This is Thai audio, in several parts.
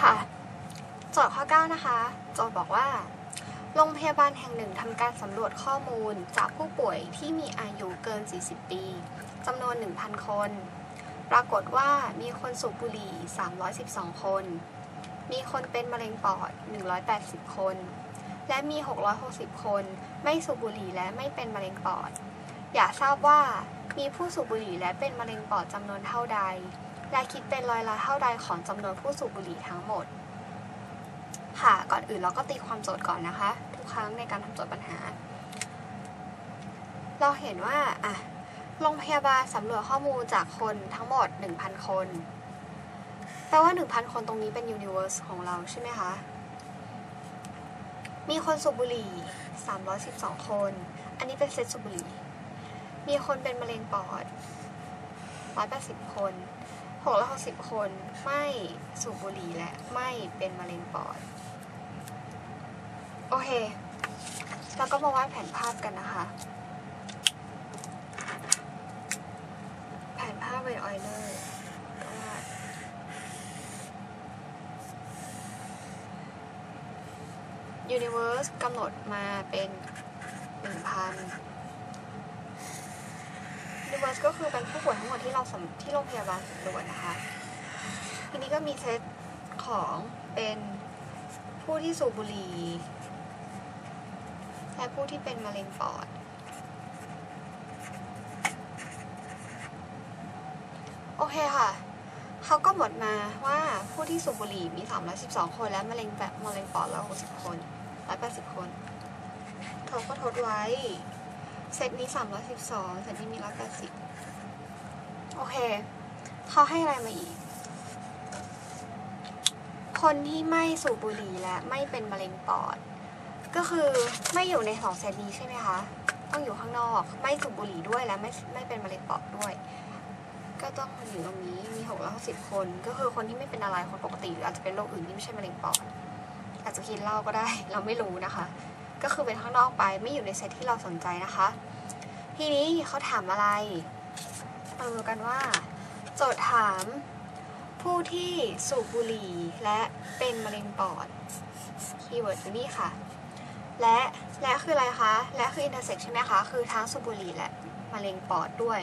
ค่ะ โจทย์ข้อ 9 นะคะ โจทย์บอกว่า โรงพยาบาลแห่งหนึ่งทำการสำรวจข้อมูลจากผู้ป่วยที่มีอายุเกิน 40 ปีจำนวน 1,000 คน ปรากฏว่ามีคนสูบบุหรี่ 312 คน มีคนเป็นมะเร็งปอด 180 คน และมี 660 คน ไม่สูบบุหรี่และไม่เป็นมะเร็งปอด อยากทราบว่ามีผู้สูบบุหรี่และเป็นมะเร็งปอดจำนวนเท่าใด และคิดเป็นร้อยละเท่าใดของจำนวนผู้สูบบุหรี่ทั้งหมด ค่ะ ก่อนอื่นเราก็ตีความโจทย์ก่อนนะคะ ทุกครั้งในการทำโจทย์ปัญหา เราเห็นว่าอะโรงพยาบาลสำรวจข้อมูลจากคนทั้งหมด 1,000 คน แปลว่า 1,000 คนตรงนี้เป็น universe ของเราใช่ไหมคะ มีคนสูบบุหรี่ 312 คน อันนี้เป็นเซตสูบบุหรี่ มีคนเป็นมะเร็งปอด 180 คน 660คนไม่สูบบุหรี่และไม่เป็นมะเร็งปอด โอเคเราก็มาวาดแผนภาพกันนะคะ แผนภาพเป็นออยเลอร์ก็วาด Universe กำหนดมาเป็น 1,000 Universe ก็คือเป็นผู้ป่วยทั้งหมดที่เราสำที่โรงพยาบาลสำรวจนะคะ ทีนี้ก็มีเซตของเป็นผู้ที่สูบบุหรี่และผู้ที่เป็นมะเร็งปอด โอเคค่ะเขาก็หมดมาว่าผู้ที่สูบบุหรี่มี 312 คน และมะเร็งแบบมะเร็งปอด160 คน 180 คนทดก็ทดไว้ เซตนี้312เซตนี้มี180โอเคเขาให้อะไรมาอีก คนที่ไม่สูบบุหรี่และไม่เป็นมะเร็งปอด ก็คือไม่อยู่ในสองเซตนี้ใช่ไหมคะ ต้องอยู่ข้างนอก ไม่สูบบุหรี่ด้วยและไม่ไม่เป็นมะเร็งปอดด้วย ก็ต้องอยู่ตรงนี้ มีหกร้อยหกสิบคน ก็คือคนที่ไม่เป็นอะไรคนปกติหรืออาจจะเป็นโรคอื่นที่ไม่ใช่มะเร็งปอด อาจจะกินเหล้าก็ได้ เราไม่รู้นะคะ ก็คือเป็นข้างนอกไปไม่อยู่ในเซตที่เราสนใจนะคะ ทีนี้เขาถามอะไรมาดูกันว่า โจทย์ถาม ผู้ที่สูบบุหรี่และเป็นมะเร็งปอดคีย์เวิร์ดอยู่นี่ค่ะ และและคืออะไรคะ และคือ intersect ใช่ไหมคะ คือทั้งสูบบุหรี่และมะเร็งปอดด้วย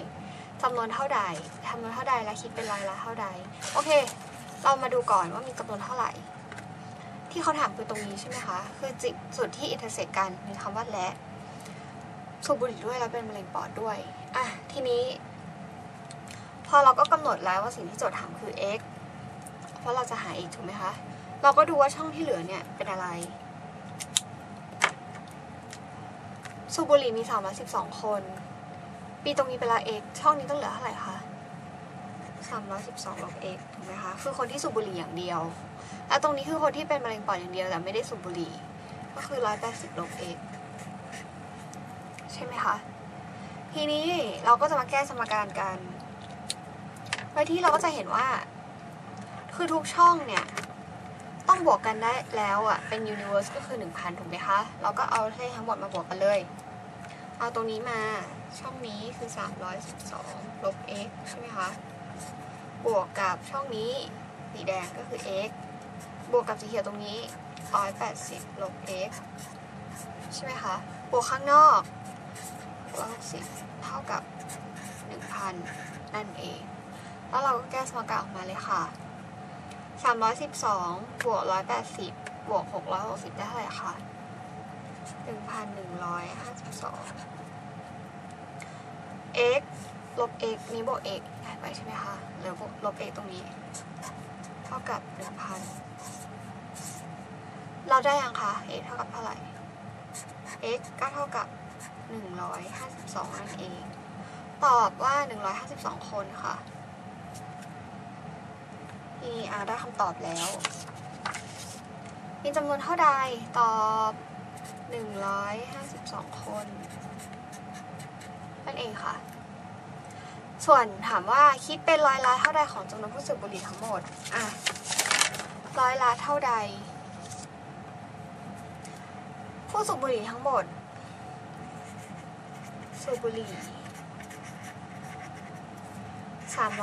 จำนวนเท่าใดจำนวนเท่าใดและคิดเป็นร้อยละเท่าใด โอเค เรามาดูก่อนว่ามีจำนวนเท่าไหร่ ที่เขาถามคือตรงนี้ใช่ไหมคะ คือจิจุดที่ intersect กันมีคำว่าและสูบบุหรี่ด้วยแล้วเป็นมะเร็งปอดด้วยอะทีนี้ พอเราก็กำหนดแล้วว่าสิ่งที่โจทย์ถามคือ x เพราะเราจะหา x ถูกไหมคะเราก็ดูว่าช่องที่เหลือเนี่ยเป็นอะไร สูบบุหรี่มี312 คนปีตรงนี้เป็นละ x ช่องนี้ต้องเหลือเท่าไหร่คะ312ลบ x ถูกไหมคะ คือคนที่สูบบุหรี่อย่างเดียว แล้วตรงนี้คือคนที่เป็นมะเร็งปอดอย่างเดียวแต่ไม่ได้สูบบุหรี่ ก็คือ180ลบ x ใช่ไหมคะ ทีนี้เราก็จะมาแก้สมการกันโดยที่เราก็จะเห็นว่า คือทุกช่องเนี่ย ต้องบวกกันได้แล้วอะเป็น universe ก็คือ 1,000 ถูกไหมคะ เราก็เอาเลขทั้งหมดมาบวกกันเลย เอาตรงนี้มาช่องนี้คือ 312 ลบ x ใช่ไหมคะ บวกกับช่องนี้สีแดงก็คือ x บวกกับสีเขียวตรงนี้ร้อยแปดสิบลบ x ใช่ไหมคะ บวกข้างนอกร้อยสิบเท่ากับหนึ่งพันนั่นเอง แล้วเราก็แก้สมการออกมาเลยค่ะสามร้อยสิบสองบวกร้อยแปดสิบบวกหกร้อยหกสิบได้เท่าไหร่คะหนึ่งพันหนึ่งร้อยห้าสิบสอง x ลบ x นี้บวก x หายไปใช่ไหมคะเหลือบวกลบ x ตรงนี้ เท่ากับหนึ่งพัน เราได้ยังคะ x เท่ากับเท่าไหร่ x ก็เท่ากับ 152 นั่นเอง ตอบว่า 152 คนค่ะทีนี้อาได้คำตอบแล้ว มีจำนวนเท่าใดตอบ 152 คนนั่นเองค่ะ ส่วนถามว่าคิดเป็นร้อยละเท่าใดของจำนวนผู้สูบบุหรี่ทั้งหมด อะ ร้อยละเท่าใด ผู้สูบบุหรี่ทั้งหมด สูบบุหรี่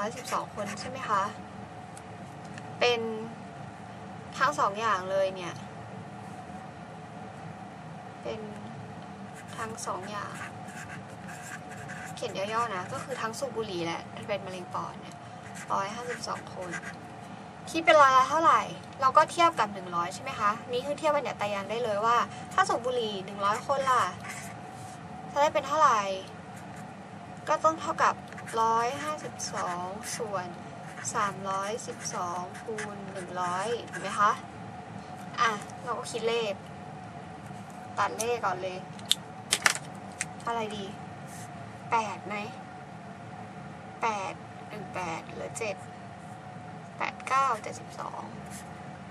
312คนใช่ไหมคะ เป็นทั้งสองอย่างเลยเนี่ย เป็นทั้งสองอย่าง เขียนย่อๆนะ ก็คือทั้งสูบบุหรี่และเป็นมะเร็งปอดเนี่ยร้อยห้าสิบสองคน คิดเป็นร้อยละเท่าไหร่ เราก็เทียบกับหนึ่งร้อยใช่ไหมคะ นี่คือเทียบบัญญัติตายังได้เลยว่า ถ้าสูบบุหรี่หนึ่งร้อยคนล่ะจะได้เป็นเท่าไหร่ ก็ต้องเท่ากับร้อยห้าสิบสองส่วนสามร้อยสิบสองคูณหนึ่งร้อยถูกไหมคะ อะ เราก็คิดเลข ตัดเลขก่อนเลย อะไรดีแปดไหมแปดหนึ่งแปดเหลือเจ็ด เก้าเจ็ดสิบสอง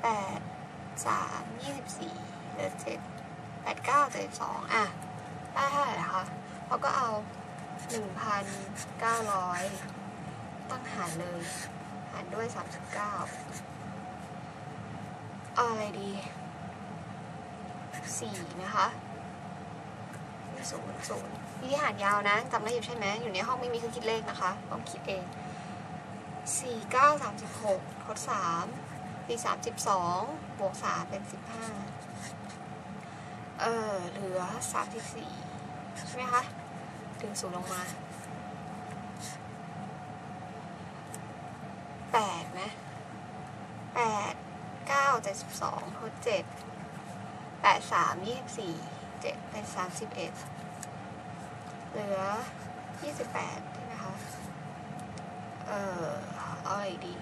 แปดสามยี่สิบสี่เหลือเจ็ดแปดเก้าเจ็ดสิบสองอะได้เท่าไหร่นะคะเราก็เอาหนึ่งพันเก้าร้อยตั้งหารเลย หารด้วยสามสิบเก้าเอาอะไรดีสี่นะคะศูนย์ศูนย์วิธีหารยาวนะจำได้อยู่ใช่ไหมอยู่ในห้องไม่มีเครื่องคิดเลขนะคะ ต้องคิดเอง สี่เก้าสามสิบหกทดสามสี่สามสิบสองบวกสามเป็นสิบห้าเออเหลือสามสิบสี่ใช่ไหมคะ ดึงศูนย์ลงมาแปดไหมแปดเก้าเจ็ดสิบสองทดเจ็ดแปดสามยี่สิบสี่เจ็ดเป็นสามสิบเอ็ดเหลือยี่สิบแปดใช่ไหมคะ เออ อาอะไรดี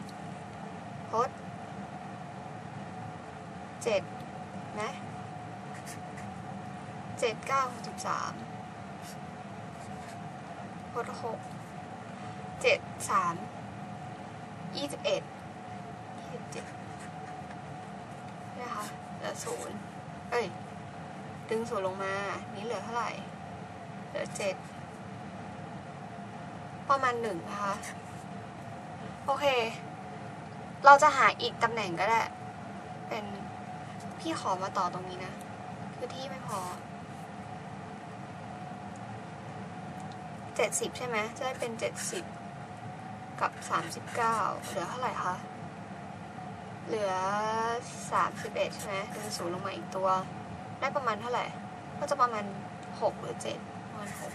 ทดเจ็ดนะเจ็ดเก้าหกสิบสามทดหกเจ็ดสามยี่สิบเอ็ดยี่สิบเจ็ดนะคะเหลือศูนย์เอ้ย ดึงศูนย์ลงมา นี้เหลือเท่าไหร่ เหลือเจ็ดประมาณหนึ่งนะคะ โอเค เราจะหาอีกตำแหน่งก็ได้ เป็นพี่ขอมาต่อตรงนี้นะ คือที่ไม่พอเจ็ดสิบใช่ไหมจะได้เป็นเจ็ดสิบกับสามสิบเก้าเหลือเท่าไหร่คะ เหลือสามสิบเอ็ดใช่ไหมดึงศูนย์ลงมาอีกตัว ได้ประมาณเท่าไหร่ ก็จะประมาณหกหรือเจ็ดประมาณหก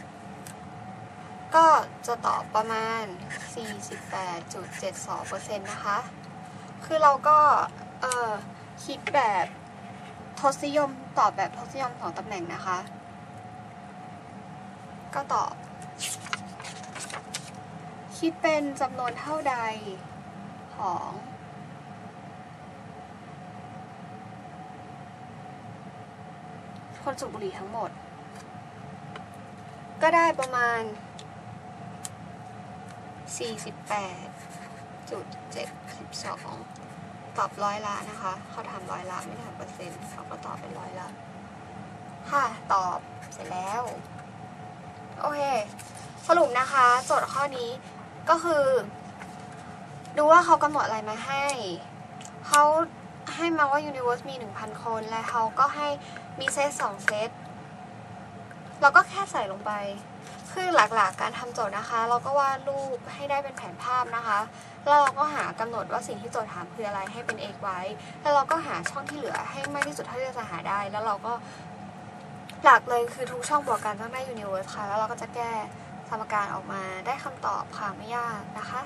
ก็จะตอบประมาณ 48.72%นะคะ คือเราก็เออคิดแบบทศนิยมตอบแบบทศนิยมของตำแหน่งนะคะ ก็ตอบ คิดเป็นจำนวนเท่าใดของคนสูบบุหรี่ทั้งหมด ก็ได้ประมาณ 48จุด72 ตอบร้อยละนะคะ เขาทำร้อยละไม่ทำเปอร์เซ็นต์เขาก็ตอบเป็นร้อยละค่ะตอบเสร็จแล้ว โอเค สรุปนะคะโจทย์ข้อนี้ก็คือ ดูว่าเขากำหนดอะไรมาให้ เขาให้มาว่า Universe มี 1,000 คน และเขาก็ให้มีเซต2เซต เราก็แค่ใส่ลงไป คือหลักๆการทำโจทย์นะคะ เราก็วาดรูปให้ได้เป็นแผนภาพนะคะแล้วเราก็หากำหนดว่าสิ่งที่โจทย์ถามคืออะไรให้เป็น x ไว้ แล้วเราก็หาช่องที่เหลือให้มากที่สุดเท่าที่จะหาได้ แล้วเราก็หลักเลยคือทุกช่องบวกกันต้องได้ universe ค่ะ แล้วเราก็จะแก้สมการออกมาได้คำตอบค่ะไม่ยากนะคะ